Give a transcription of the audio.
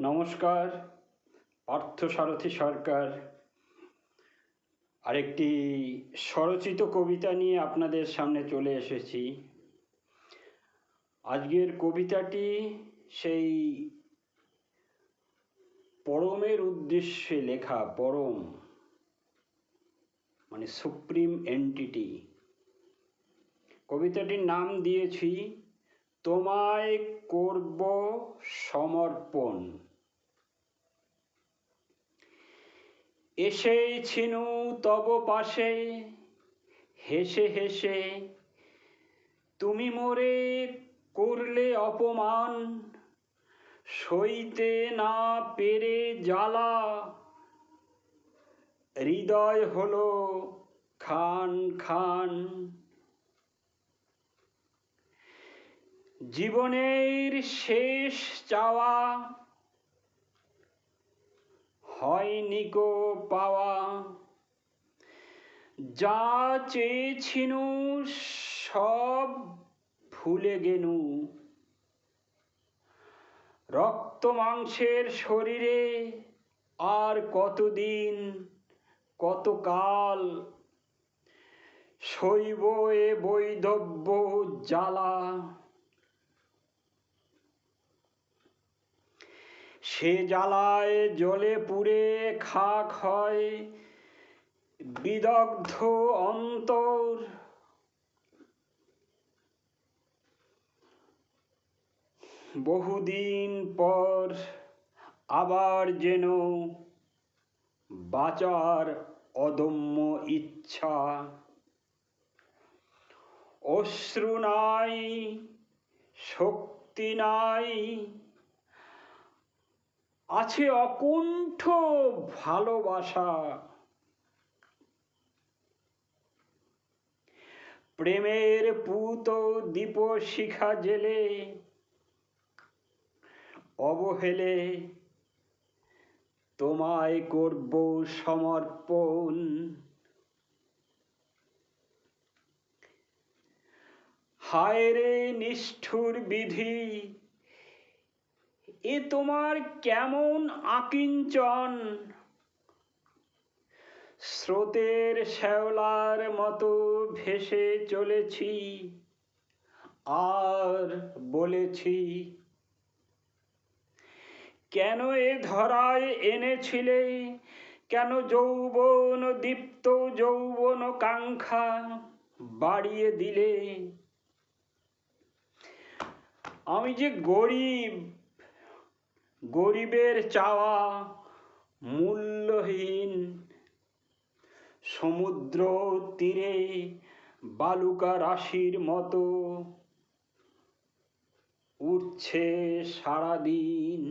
নমস্কার পার্থসারথী সরকার। আরেকটি স্বরচিত কবিতা নিয়ে আপনাদের সামনে চলে এসেছি। আজকের কবিতাটি সেই পরমের উদ্দেশ্যে লেখা পরম মানে সুপ্রিম এন্টিটি। কবিতাটির নাম দিয়েছি তোমায় করব সমর্পণ। এসেই ছিনু তব পাশে, হেসে হেসে, তুমি মোরে করলে অপমান, সইতে না পেরে জ্বালা, হৃদয় হলো খান খান জীবনের শেষ চাওয়া হয়নি গো পাওয়া। যা চেয়েছিনু সব ভুলে গেনু। রক্ত মাংসের শরীরে আর কতদিন, কতকাল শৈব এ বৈধব্য জ্বালা। সে জ্বালায় জলে পুড়ে খাক হয় বিদগ্ধ অন্তর। বহুদিন পর আবার যেন বাঁচার অদম্য ইচ্ছা। অশ্রু নাই, শক্তি নাই আছে অকুণ্ঠ ভালোবাসা। প্রেমের পুত দীপ শিখা জেলে, অবহেলে তোমায় করব সমর্পণ। হায় রে নিষ্ঠুর বিধি এ তোমার কেমন আকিঞ্চন? স্রোতের শ্যাওলার মতো ভেসে চলেছি, আর বলেছি, কেন এ ধরায় এনেছিলে? কেন যৌবন দীপ্ত যৌবন কাঙ্ক্ষা বাড়িয়ে দিলে? আমি যে গরিব গরিবের চাওয়া মূল্যহীন। সমুদ্র তীরে বালুকা রাশির মতো উঠছে সারাদিন।